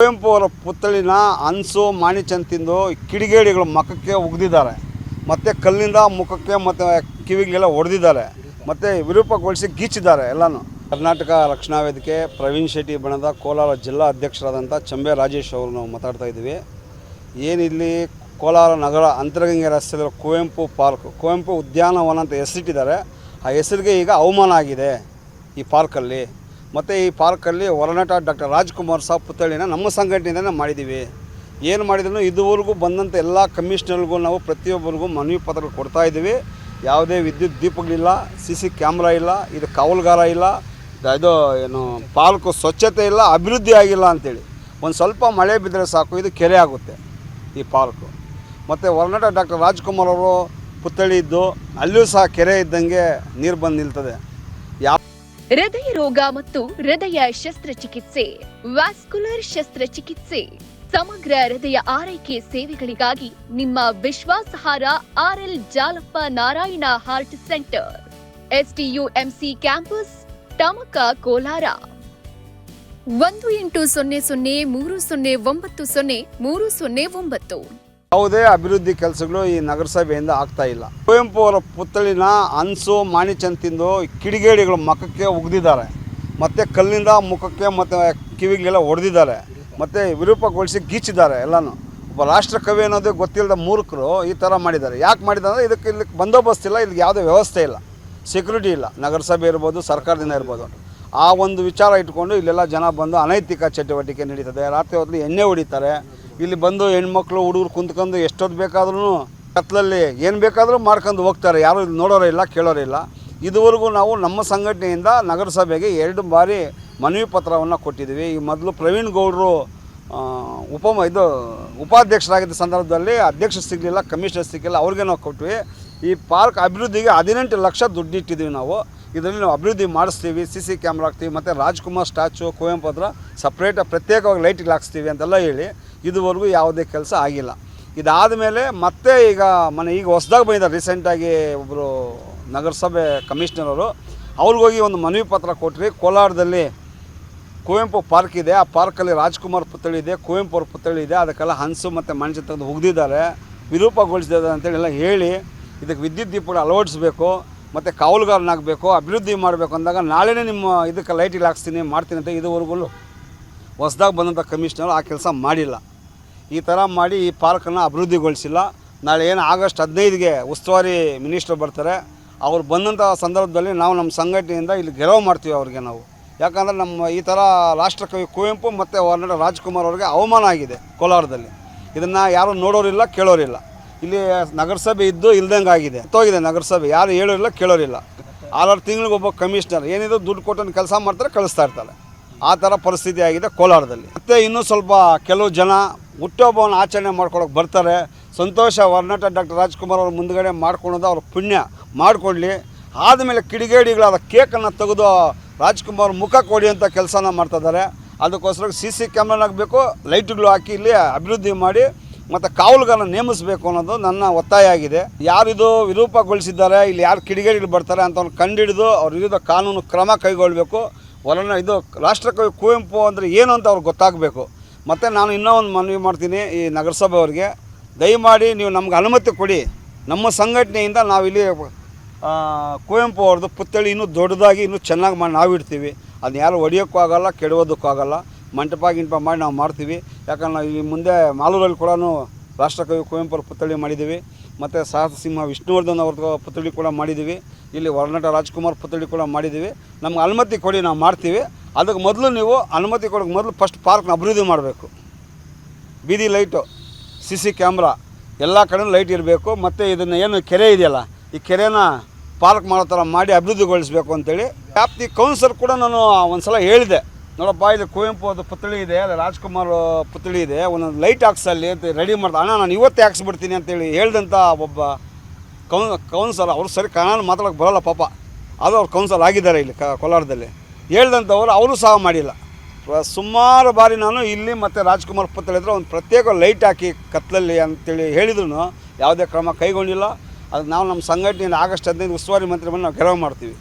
ಕುವೆಂಪು ಅವರ ಪುತ್ಥಳಿನ ಅನ್ಸು ಮಾಣಿಚಂದ್ ತಿಂದು ಕಿಡಿಗೇಡಿಗಳು ಮುಖಕ್ಕೆ ಉಗ್ದಿದ್ದಾರೆ. ಮತ್ತು ಕಲ್ಲಿಂದ ಮುಖಕ್ಕೆ ಮತ್ತು ಕಿವಿಗೆಲ್ಲ ಹೊಡೆದಿದ್ದಾರೆ ಮತ್ತು ವಿರೂಪಗೊಳಿಸಿ ಗೀಚಿದ್ದಾರೆ ಎಲ್ಲನೂ. ಕರ್ನಾಟಕ ರಕ್ಷಣಾ ವೇದಿಕೆ, ಪ್ರವೀಣ್ ಶೆಟ್ಟಿ ಬಣದ ಕೋಲಾರ ಜಿಲ್ಲಾ ಅಧ್ಯಕ್ಷರಾದಂಥ ಚಂಬೆ ರಾಜೇಶ್ ಅವರು ನಾವು ಮಾತಾಡ್ತಾ ಇದ್ದೀವಿ. ಏನಿಲ್ಲಿ ಕೋಲಾರ ನಗರ ಅಂತರಗಂಗೆ ರಸ್ತೆಯಲ್ಲಿ ಕುವೆಂಪು ಪಾರ್ಕ್, ಕುವೆಂಪು ಉದ್ಯಾನವನ ಅಂತ ಹೆಸರಿಟ್ಟಿದ್ದಾರೆ. ಆ ಹೆಸರಿಗೆ ಈಗ ಅವಮಾನ ಆಗಿದೆ ಈ ಪಾರ್ಕಲ್ಲಿ. ಮತ್ತು ಈ ಪಾರ್ಕಲ್ಲಿ ಹೊರನಟ ಡಾಕ್ಟರ್ ರಾಜ್ಕುಮಾರ್ ಸಾಬ್ ಪುತ್ಥಳಿನ ನಮ್ಮ ಸಂಘಟನೆಯಿಂದ ಮಾಡಿದ್ದೀವಿ. ಏನು ಮಾಡಿದ್ರು ಇದುವರೆಗೂ ಬಂದಂಥ ಎಲ್ಲ ಕಮಿಷನರ್ಗೂ ನಾವು ಪ್ರತಿಯೊಬ್ಬರಿಗೂ ಮನವಿ ಪತ್ರ ಕೊಡ್ತಾ ಇದ್ದೀವಿ. ಯಾವುದೇ ವಿದ್ಯುತ್ ದೀಪಗಳಿಲ್ಲ, ಸಿ ಸಿ ಕ್ಯಾಮ್ರಾ ಇಲ್ಲ, ಇದು ಕಾವಲುಗಾರ ಇಲ್ಲ ಇದು ಏನು ಪಾರ್ಕು ಸ್ವಚ್ಛತೆ ಇಲ್ಲ, ಅಭಿವೃದ್ಧಿ ಆಗಿಲ್ಲ ಅಂತೇಳಿ. ಒಂದು ಸ್ವಲ್ಪ ಮಳೆ ಬಿದ್ದರೆ ಸಾಕು, ಇದು ಕೆರೆ ಆಗುತ್ತೆ ಈ ಪಾರ್ಕು. ಮತ್ತು ಹೊರನಟ ಡಾಕ್ಟರ್ ರಾಜ್ಕುಮಾರ್ ಅವರು ಪುತ್ಥಳಿ ಇದ್ದು, ಅಲ್ಲಿಯೂ ಸಹ ಕೆರೆ ಇದ್ದಂಗೆ ನೀರು ಬಂದು ನಿಲ್ತದೆ. ಯಾವ ಹೃದಯ ರೋಗ ಮತ್ತು ಹೃದಯ ಶಸ್ತ್ರಚಿಕಿತ್ಸೆ, ವ್ಯಾಸ್ಕುಲರ್ ಶಸ್ತ್ರಚಿಕಿತ್ಸೆ, ಸಮಗ್ರ ಹೃದಯ ಆರೈಕೆ ಸೇವೆಗಳಿಗಾಗಿ ನಿಮ್ಮ ವಿಶ್ವಾಸಾರ್ಹ RL Jalappa Narayana heart centre STUMC campus, Tamaka Kolar. ಒಂದು ಎಂಟು ಸೊನ್ನೆ ಸೊನ್ನೆ ಮೂರು ಸೊನ್ನೆ ಒಂಬತ್ತು ಸೊನ್ನೆ ಮೂರು ಸೊನ್ನೆ ಒಂಬತ್ತು. ಯಾವುದೇ ಅಭಿವೃದ್ಧಿ ಕೆಲಸಗಳು ಈ ನಗರಸಭೆಯಿಂದ ಆಗ್ತಾ ಇಲ್ಲ. ಕುವೆಂಪು ಅವರ ಪುತ್ಥಳಿನ ಅನ್ಸು ಮಾಣಿಚಂದ್ ತಿಂದು ಕಿಡಿಗೇಡಿಗಳು ಮುಖಕ್ಕೆ ಉಗ್ದಿದ್ದಾರೆ. ಮತ್ತು ಕಲ್ಲಿಂದ ಮುಖಕ್ಕೆ ಮತ್ತು ಕಿವಿಗೆಲ್ಲ ಹೊಡೆದಿದ್ದಾರೆ ಮತ್ತು ವಿರೂಪಗೊಳಿಸಿ ಗೀಚಿದ್ದಾರೆ ಎಲ್ಲನೂ. ಒಬ್ಬ ರಾಷ್ಟ್ರಕವಿ ಅನ್ನೋದೇ ಗೊತ್ತಿಲ್ಲದ ಮೂರ್ಖರು ಈ ಥರ ಮಾಡಿದ್ದಾರೆ. ಯಾಕೆ ಮಾಡಿದ್ದಾರೆ ಅಂದರೆ ಇದಕ್ಕೆ ಇಲ್ಲಿ ಬಂದೋಬಸ್ತ್ ಇಲ್ಲ, ಇಲ್ಲಿಗೆ ಯಾವುದೇ ವ್ಯವಸ್ಥೆ ಇಲ್ಲ. ಸೆಕ್ಯೂರಿಟಿ ಇಲ್ಲ. ನಗರಸಭೆ ಇರ್ಬೋದು, ಸರ್ಕಾರದಿಂದ ಇರ್ಬೋದು. ಆ ಒಂದು ವಿಚಾರ ಇಟ್ಕೊಂಡು ಇಲ್ಲೆಲ್ಲ ಜನ ಬಂದು ಅನೈತಿಕ ಚಟುವಟಿಕೆ ನಡೀತದೆ. ರಾತ್ರಿ ಹೊತ್ತು ಎಣ್ಣೆ ಹೊಡಿತಾರೆ. ಇಲ್ಲಿ ಬಂದು ಹೆಣ್ಮಕ್ಳು, ಹುಡುಗರು ಕುಂತ್ಕೊಂಡು ಎಷ್ಟೊತ್ತು ಬೇಕಾದ್ರೂ ಕತ್ತಲಲ್ಲಿ ಏನು ಬೇಕಾದರೂ ಮಾಡ್ಕೊಂಡು ಹೋಗ್ತಾರೆ. ಯಾರು ಇಲ್ಲಿ ನೋಡೋರೇ ಇಲ್ಲ, ಕೇಳೋರೇ ಇಲ್ಲ. ಇದುವರೆಗೂ ನಾವು ನಮ್ಮ ಸಂಘಟನೆಯಿಂದ ನಗರಸಭೆಗೆ ಎರಡು ಬಾರಿ ಮನವಿ ಪತ್ರವನ್ನು ಕೊಟ್ಟಿದ್ದೀವಿ. ಈ ಮೊದಲು ಪ್ರವೀಣ್ ಗೌಡರು ಉಪ ಇದು ಉಪಾಧ್ಯಕ್ಷರಾಗಿದ್ದ ಸಂದರ್ಭದಲ್ಲಿ ಅಧ್ಯಕ್ಷ ಸಿಗಲಿಲ್ಲ, ಕಮಿಷನರ್ ಸಿಗಲಿಲ್ಲ, ಅವ್ರಿಗೆ ನಾವು ಕೊಟ್ವಿ. ಈ ಪಾರ್ಕ್ ಅಭಿವೃದ್ಧಿಗೆ ಹದಿನೆಂಟು ಲಕ್ಷ ದುಡ್ಡಿಟ್ಟಿದ್ದೀವಿ ನಾವು. ಇದರಲ್ಲಿ ನಾವು ಅಭಿವೃದ್ಧಿ ಮಾಡಿಸ್ತೀವಿ, ಸಿ ಸಿ ಕ್ಯಾಮ್ರಾ ಹಾಕ್ತೀವಿ, ಮತ್ತು ರಾಜ್ಕುಮಾರ್ ಸ್ಟ್ಯಾಚು, ಕುವೆಂಪು ಹತ್ರ ಸಪ್ರೇಟಾಗಿ ಪ್ರತ್ಯೇಕವಾಗಿ ಲೈಟಿಗೆ ಹಾಕ್ಸ್ತೀವಿ ಅಂತೆಲ್ಲ ಹೇಳಿ. ಇದುವರೆಗೂ ಯಾವುದೇ ಕೆಲಸ ಆಗಿಲ್ಲ. ಇದಾದ ಮೇಲೆ ಮತ್ತೆ ಈಗ ಮನೆ ಈಗ ಹೊಸ್ದಾಗಿ ಬಂದಿದ್ದಾರೆ. ರೀಸೆಂಟಾಗಿ ಒಬ್ಬರು ನಗರಸಭೆ ಕಮಿಷನರ್ ಅವರು. ಅವ್ರಿಗೋಗಿ ಒಂದು ಮನವಿ ಪತ್ರ ಕೊಟ್ಟರಿ ಕೋಲಾರದಲ್ಲಿ ಕುವೆಂಪು ಪಾರ್ಕ್ ಇದೆ. ಆ ಪಾರ್ಕಲ್ಲಿ ರಾಜ್ಕುಮಾರ್ ಪುತ್ಥಳಿ ಇದೆ, ಕುವೆಂಪು ಅವ್ರ ಪುತ್ಥಳಿ ಇದೆ. ಅದಕ್ಕೆಲ್ಲ ಹಂಸು ಮತ್ತು ಮನುಷ್ಯ ತೆಗೆದು ಉಗ್ದಿದ್ದಾರೆ ವಿರೂಪಗೊಳಿಸಿದ್ದಾರೆ ಅಂತೇಳಿ ಎಲ್ಲ ಹೇಳಿ, ಇದಕ್ಕೆ ವಿದ್ಯುತ್ ದೀಪಗಳು ಅಳವಡಿಸ್ಬೇಕು, ಮತ್ತು ಕಾವಲುಗಾರನಾಗಬೇಕು, ಅಭಿವೃದ್ಧಿ ಮಾಡಬೇಕು ಅಂದಾಗ ನಾಳೆನೇ ನಿಮ್ಮ ಇದಕ್ಕೆ ಲೈಟಿಗೆ ಹಾಕ್ಸ್ತೀನಿ, ಮಾಡ್ತೀನಿ ಅಂತ ಇದುವರೆಗೂ ಹೊಸ್ದಾಗಿ ಬಂದಂಥ ಕಮಿಷನರ್ ಆ ಕೆಲಸ ಮಾಡಿಲ್ಲ. ಈ ಥರ ಮಾಡಿ ಈ ಪಾರ್ಕನ್ನು ಅಭಿವೃದ್ಧಿಗೊಳಿಸಿಲ್ಲ. ನಾಳೆ ಏನು ಆಗಸ್ಟ್ ಹದಿನೈದಿಗೆ ಉಸ್ತುವಾರಿ ಮಿನಿಸ್ಟರ್ ಬರ್ತಾರೆ. ಅವ್ರು ಬಂದಂಥ ಸಂದರ್ಭದಲ್ಲಿ ನಾವು ನಮ್ಮ ಸಂಘಟನೆಯಿಂದ ಇಲ್ಲಿ ಗೆಲುವು ಮಾಡ್ತೀವಿ ಅವ್ರಿಗೆ ನಾವು. ಯಾಕಂದರೆ ನಮ್ಮ ಈ ಥರ ರಾಷ್ಟ್ರಕವಿ ಕುವೆಂಪು ಮತ್ತು ಹೊರನಾಡ ರಾಜ್ಕುಮಾರ್ ಅವ್ರಿಗೆ ಅವಮಾನ ಆಗಿದೆ ಕೋಲಾರದಲ್ಲಿ. ಇದನ್ನು ಯಾರು ನೋಡೋರಿಲ್ಲ, ಕೇಳೋರಿಲ್ಲ. ಇಲ್ಲಿ ನಗರಸಭೆ ಇದ್ದು ಇಲ್ದಂಗೆ ಆಗಿದೆ. ಹೋಗಿದೆ ನಗರಸಭೆ, ಯಾರು ಹೇಳೋರಿಲ್ಲ, ಕೇಳೋರಿಲ್ಲ. ಆರಾರು ತಿಂಗಳಿಗೆ ಒಬ್ಬ ಕಮಿಷನರ್, ಏನಿದ್ರು ದುಡ್ಡು ಕೊಟ್ಟು ಕೆಲಸ ಮಾಡ್ತಾರೆ, ಕಳಿಸ್ತಾ ಇರ್ತಾರೆ. ಆ ಥರ ಪರಿಸ್ಥಿತಿ ಆಗಿದೆ ಕೋಲಾರದಲ್ಲಿ. ಮತ್ತು ಇನ್ನೂ ಸ್ವಲ್ಪ ಕೆಲವು ಜನ ಹುಟ್ಟುಹಬ್ಬವನ್ನು ಆಚರಣೆ ಮಾಡ್ಕೊಳಕ್ಕೆ ಬರ್ತಾರೆ. ಸಂತೋಷ, ವರ್ಣಟ ಡಾಕ್ಟರ್ ರಾಜ್ಕುಮಾರ್ ಅವ್ರ ಮುಂದುಗಡೆ ಮಾಡ್ಕೊಳೋದು ಅವ್ರ ಪುಣ್ಯ. ಮಾಡಿಕೊಡ್ಲಿ ಆದಮೇಲೆ ಕಿಡಿಗೇಡಿಗಳಾದ ಕೇಕನ್ನು ತೆಗೆದು ರಾಜ್ಕುಮಾರ್ ಮುಖ ಕೊಡಿ ಅಂತ ಕೆಲಸನ ಮಾಡ್ತಾಯಿದ್ದಾರೆ ಅದಕ್ಕೋಸ್ಕರ ಸಿ ಸಿ ಕ್ಯಾಮ್ರಾನ ಹಾಕಬೇಕು. ಲೈಟ್ಗಳು ಹಾಕಿ ಇಲ್ಲಿ ಅಭಿವೃದ್ಧಿ ಮಾಡಿ ಮತ್ತು ಕಾವಲುಗಾರನ ನೇಮಿಸಬೇಕು ಅನ್ನೋದು ನನ್ನ ಒತ್ತಾಯ ಆಗಿದೆ. ಯಾರಿದು ವಿರೂಪಗೊಳಿಸಿದ್ದಾರೆ, ಇಲ್ಲಿ ಯಾರು ಕಿಡಿಗೇಡಿಗಳು ಬರ್ತಾರೆ ಅಂತವ್ರು ಕಂಡುಹಿಡಿದು ಅವ್ರ ವಿರುದ್ಧ ಕಾನೂನು ಕ್ರಮ ಕೈಗೊಳ್ಳಬೇಕು. ಹೊರನ ಇದು ರಾಷ್ಟ್ರಕವಿ ಕುವೆಂಪು ಅಂದರೆ ಏನು ಅಂತ ಅವ್ರಿಗೆ ಗೊತ್ತಾಗಬೇಕು. ಮತ್ತು ನಾನು ಇನ್ನೂ ಒಂದು ಮನವಿ ಮಾಡ್ತೀನಿ ಈ ನಗರಸಭೆಯವ್ರಿಗೆ ದಯಮಾಡಿ ನೀವು ನಮ್ಗೆ ಅನುಮತಿ ಕೊಡಿ. ನಮ್ಮ ಸಂಘಟನೆಯಿಂದ ನಾವಿಲ್ಲಿ ಕುವೆಂಪು ಅವ್ರದ್ದು ಪುತ್ಥಳಿ ಇನ್ನೂ ದೊಡ್ಡದಾಗಿ ಇನ್ನೂ ಚೆನ್ನಾಗಿ ಮಾಡಿ ನಾವು ಇಡ್ತೀವಿ. ಅದನ್ನ ಯಾರು ಹೊಡಿಯೋಕ್ಕೂ ಆಗೋಲ್ಲ ಕೆಡೋದಕ್ಕೂ ಆಗಲ್ಲ. ಮಂಟಪ ಗಿಂಟಪ ಮಾಡಿ ನಾವು ಮಾಡ್ತೀವಿ. ಯಾಕಂದ್ರೆ ನಾವು ಈ ಮುಂದೆ ಮಾಲೂರಲ್ಲಿ ಕೂಡ ರಾಷ್ಟ್ರಕವಿ ಕುವೆಂಪುರ ಪುತ್ಥಳಿ ಮಾಡಿದ್ದೀವಿ. ಮತ್ತು ಸಾಹಸ ಸಿಂಹ ವಿಷ್ಣುವರ್ಧನ್ ಅವ್ರದ್ದು ಪುತ್ಥಳಿ ಕೂಡ ಮಾಡಿದ್ದೀವಿ. ಇಲ್ಲಿ ಹೊರನಟ ರಾಜ್ಕುಮಾರ್ ಪುತ್ಥಳಿ ಕೂಡ ಮಾಡಿದ್ದೀವಿ. ನಮ್ಗೆ ಅನುಮತಿ ಕೊಡಿ, ನಾವು ಮಾಡ್ತೀವಿ. ಅದಕ್ಕೆ ಮೊದಲು ನೀವು ಅನುಮತಿ ಕೊಡೋಕೆ ಮೊದಲು ಫಸ್ಟ್ ಪಾರ್ಕ್ನ ಅಭಿವೃದ್ಧಿ ಮಾಡಬೇಕು. ಬೀದಿ ಲೈಟು ಸಿ ಸಿ ಕ್ಯಾಮ್ರಾ ಎಲ್ಲ ಕಡೆ ಲೈಟ್ ಇರಬೇಕು. ಮತ್ತು ಇದನ್ನು ಏನು ಕೆರೆ ಇದೆಯಲ್ಲ, ಈ ಕೆರೆನ ಪಾರ್ಕ್ ಮಾಡೋ ಥರ ಮಾಡಿ ಅಭಿವೃದ್ಧಿಗೊಳಿಸಬೇಕು ಅಂತೇಳಿ ವ್ಯಾಪ್ತಿ ಕೌನ್ಸರ್ ಕೂಡ ನಾನು ಒಂದು ಸಲ ಹೇಳಿದೆ. ನೋಡಪ್ಪ, ಇದು ಕುವೆಂಪು ಅದು ಪುತ್ಳಿ ಇದೆ, ಅದು ರಾಜ್ಕುಮಾರ್ ಪುತ್ಳಿ ಇದೆ, ಒಂದೊಂದು ಲೈಟ್ ಹಾಕ್ಸಲ್ಲಿ ಅಂತ ರೆಡಿ ಮಾಡ್ದೆ. ಅಣ್ಣ, ನಾನು ಇವತ್ತೇ ಹಾಕ್ಸ್ಬಿಡ್ತೀನಿ ಅಂತೇಳಿ ಹೇಳ್ದಂಥ ಒಬ್ಬ ಕೌನ್ ಕೌನ್ಸಲ್ ಅವರು ಸರಿ ಕನ್ನಡ ಮಾತಾಡೋಕೆ ಬರೋಲ್ಲ ಪಾಪ. ಅದು ಅವ್ರು ಕೌನ್ಸಲ್ ಆಗಿದ್ದಾರೆ ಇಲ್ಲಿ ಕ, ಕೋಲಾರದಲ್ಲಿ. ಹೇಳ್ದಂಥವ್ರು ಅವರು ಸಹ ಮಾಡಿಲ್ಲ. ಸುಮಾರು ಬಾರಿ ನಾನು ಇಲ್ಲಿ ಮತ್ತು ರಾಜ್ಕುಮಾರ್ ಪತ್ರ ಹತ್ರ ಒಂದು ಪ್ರತ್ಯೇಕ ಲೈಟ್ ಹಾಕಿ ಕತ್ತಲಲ್ಲಿ ಅಂತೇಳಿ ಹೇಳಿದ್ರು ಯಾವುದೇ ಕ್ರಮ ಕೈಗೊಂಡಿಲ್ಲ. ಅದು ನಾವು ನಮ್ಮ ಸಂಘಟನೆಯಿಂದ ಆಗಸ್ಟ್ ಹದಿನೈದು ಉಸ್ತುವಾರಿ ಮಂತ್ರಿ ಬಂದು ನಾವು ಗೆಲುವು ಮಾಡ್ತೀವಿ.